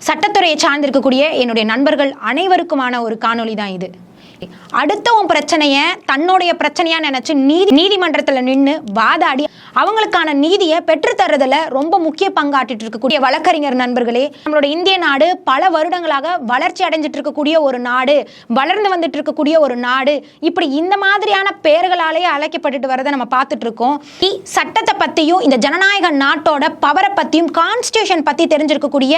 சட்டத்துறையை சார்ந்திருக்கக்கூடிய என்னுடைய நண்பர்கள் அனைவருக்குமான ஒரு காணொளி தான் இது. அடுத்தவன் பிரச்சனையை தன்னுடைய பிரச்சனையா நினைச்சு நீதி நீதிமன்றத்தில் நின்று வாதாடி அவங்களுக்கான நீதியை பெற்றுத்தர்றதுல ரொம்ப முக்கிய பங்காற்றிட்டு இருக்கக்கூடிய வழக்கறிஞர் நண்பர்களே நம்மளோட இந்திய நாடு பல வருடங்களாக வளர்ச்சி அடைஞ்சிட்டு இருக்கக்கூடிய ஒரு நாடு வளர்ந்து வந்துட்டு இருக்கக்கூடிய ஒரு நாடு. இப்படி இந்த மாதிரியான பெயர்களாலேயே அழைக்கப்பட்டுட்டு வரதை நம்ம பார்த்துட்டு இருக்கோம். இ சட்டத்தை பற்றியும் இந்த ஜனநாயக நாட்டோட பவரை பற்றியும் கான்ஸ்டியூஷன் பற்றி தெரிஞ்சிருக்கக்கூடிய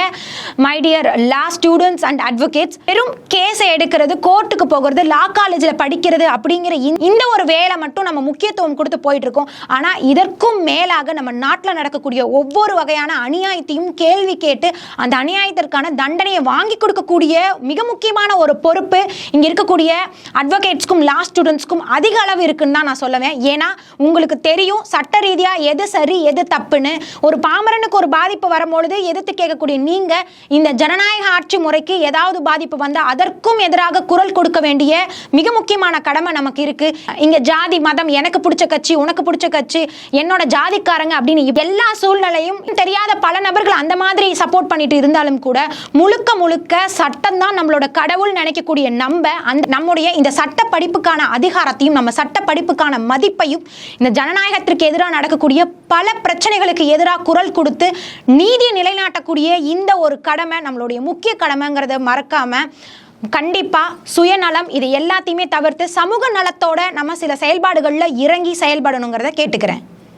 my dear law students and advocates வெறும் கேஸை எடுக்கிறது கோர்ட்டுக்கு போகிறது லா காலேஜில் படிக்கிறது அப்படிங்கிற இந்த- இந்த ஒரு வேலை மட்டும் நம்ம முக்கியத்துவம் கொடுத்து போயிட்டு இருக்கோம் ஆனால் இதற்கும் மேலாக நம்ம நாட்டில் நடக்கக்கூடிய ஒவ்வொரு வகையான அநியாயத்தையும் கேள்வி கேட்டு அந்த அநியாயத்திற்கான தண்டனையை வாங்கி கொடுக்கக்கூடிய மிக முக்கியமான ஒரு பொறுப்பு இங்கே இருக்கக்கூடிய அட்வொகேட்ஸ்க்கும் லா ஸ்டூடெண்ட்ஸ்க்கும் அதிக அளவு இருக்குன்னு தான் நான் சொல்லுவேன். ஏன்னா உங்களுக்கு தெரியும் சட்ட ரீதியாக எது சரி எது தப்புன்னு. ஒரு பாமரனுக்கு ஒரு பாதிப்பு வரும்பொழுது எதிர்த்து கேட்கக்கூடிய நீங்கள் இந்த ஜனநாயக ஆட்சி முறைக்கு ஏதாவது பாதிப்பு வந்தால் அதற்கும் எதிராக குரல் கொடுக்க வேண்டும் வேண்டிய மிக முக்கியமான கடமை நமக்கு இருக்கு. இங்க ஜாதி மதம் எனக்கு பிடிச்ச கட்சி உனக்கு பிடிச்ச கட்சி என்னோட ஜாதிக்காரங்க அப்படின்னு எல்லா சூழ்நிலையும் தெரியாத பல நபர்கள் அந்த மாதிரி சப்போர்ட் பண்ணிட்டு இருந்தாலும் கூட முழுக்க முழுக்க சட்டம் தான் நம்மளோட கடவுள் நினைக்கக்கூடிய நம்ம அந்த நம்முடைய இந்த சட்ட படிப்புக்கான அதிகாரத்தையும் நம்ம சட்ட படிப்புக்கான மதிப்பையும் இந்த ஜனநாயகத்திற்கு எதிராக நடக்கக்கூடிய பல பிரச்சனைகளுக்கு எதிராக குரல் கொடுத்து நீதியை நிலைநாட்டக்கூடிய இந்த ஒரு கடமை நம்மளுடைய முக்கிய கடமைங்கிறத மறக்காம கண்டிப்பாக சுயநலம் இது எல்லாத்தையுமே தவிர்த்து சமூக நலத்தோட நம்ம சில செயல்பாடுகளில் இறங்கி செயல்படணுங்கிறத கேட்டுக்கிறேன்.